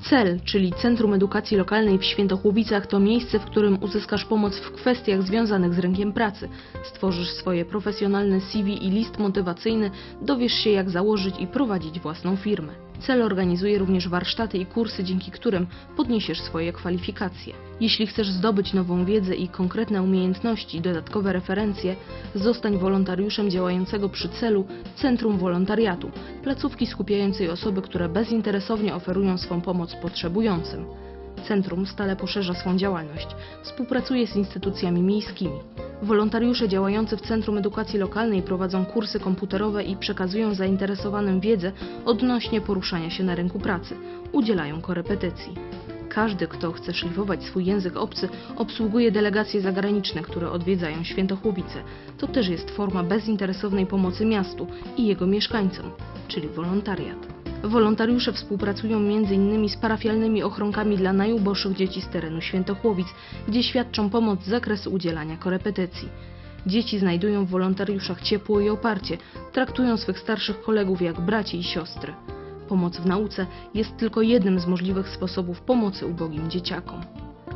CEL, czyli Centrum Edukacji Lokalnej w Świętochłowicach, to miejsce, w którym uzyskasz pomoc w kwestiach związanych z rynkiem pracy. Stworzysz swoje profesjonalne CV i list motywacyjny, dowiesz się jak założyć i prowadzić własną firmę. CEL organizuje również warsztaty i kursy, dzięki którym podniesiesz swoje kwalifikacje. Jeśli chcesz zdobyć nową wiedzę i konkretne umiejętności, dodatkowe referencje, zostań wolontariuszem działającego przy celu Centrum Wolontariatu, placówki skupiającej osoby, które bezinteresownie oferują swą pomoc potrzebującym. Centrum stale poszerza swą działalność, współpracuje z instytucjami miejskimi. Wolontariusze działający w Centrum Edukacji Lokalnej prowadzą kursy komputerowe i przekazują zainteresowanym wiedzę odnośnie poruszania się na rynku pracy. Udzielają korepetycji. Każdy, kto chce szlifować swój język obcy, obsługuje delegacje zagraniczne, które odwiedzają Świętochłowice. To też jest forma bezinteresownej pomocy miastu i jego mieszkańcom, czyli wolontariat. Wolontariusze współpracują m.in. z parafialnymi ochronkami dla najuboższych dzieci z terenu Świętochłowic, gdzie świadczą pomoc z zakresu udzielania korepetycji. Dzieci znajdują w wolontariuszach ciepło i oparcie, traktują swych starszych kolegów jak braci i siostry. Pomoc w nauce jest tylko jednym z możliwych sposobów pomocy ubogim dzieciakom.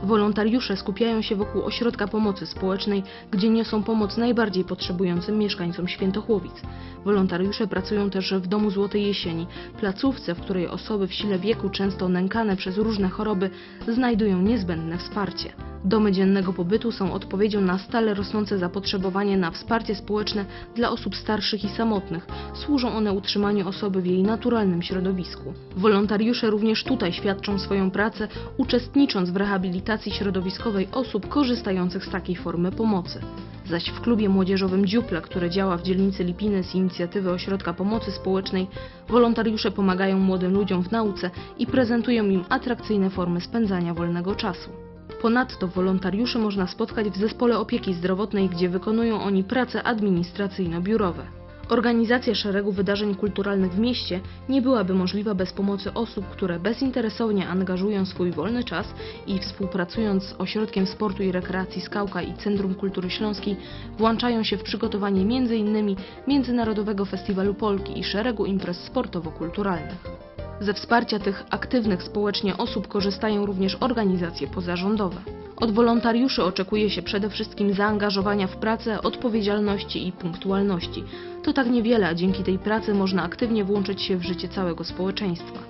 Wolontariusze skupiają się wokół ośrodka pomocy społecznej, gdzie niosą pomoc najbardziej potrzebującym mieszkańcom Świętochłowic. Wolontariusze pracują też w Domu Złotej Jesieni, placówce, w której osoby w sile wieku, często nękane przez różne choroby, znajdują niezbędne wsparcie. Domy dziennego pobytu są odpowiedzią na stale rosnące zapotrzebowanie na wsparcie społeczne dla osób starszych i samotnych. Służą one utrzymaniu osoby w jej naturalnym środowisku. Wolontariusze również tutaj świadczą swoją pracę, uczestnicząc w rehabilitacji środowiskowej osób korzystających z takiej formy pomocy. Zaś w klubie młodzieżowym Dziuple, które działa w dzielnicy Lipiny z inicjatywy Ośrodka Pomocy Społecznej, wolontariusze pomagają młodym ludziom w nauce i prezentują im atrakcyjne formy spędzania wolnego czasu. Ponadto wolontariuszy można spotkać w zespole opieki zdrowotnej, gdzie wykonują oni prace administracyjno-biurowe. Organizacja szeregu wydarzeń kulturalnych w mieście nie byłaby możliwa bez pomocy osób, które bezinteresownie angażują swój wolny czas i współpracując z Ośrodkiem Sportu i Rekreacji Skałka i Centrum Kultury Śląskiej włączają się w przygotowanie m.in. Międzynarodowego Festiwalu Polki i szeregu imprez sportowo-kulturalnych. Ze wsparcia tych aktywnych społecznie osób korzystają również organizacje pozarządowe. Od wolontariuszy oczekuje się przede wszystkim zaangażowania w pracę, odpowiedzialności i punktualności. To tak niewiele, a dzięki tej pracy można aktywnie włączyć się w życie całego społeczeństwa.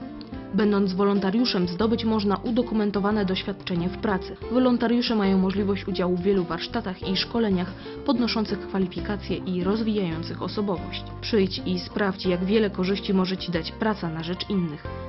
Będąc wolontariuszem zdobyć można udokumentowane doświadczenie w pracy. Wolontariusze mają możliwość udziału w wielu warsztatach i szkoleniach podnoszących kwalifikacje i rozwijających osobowość. Przyjdź i sprawdź, jak wiele korzyści może Ci dać praca na rzecz innych.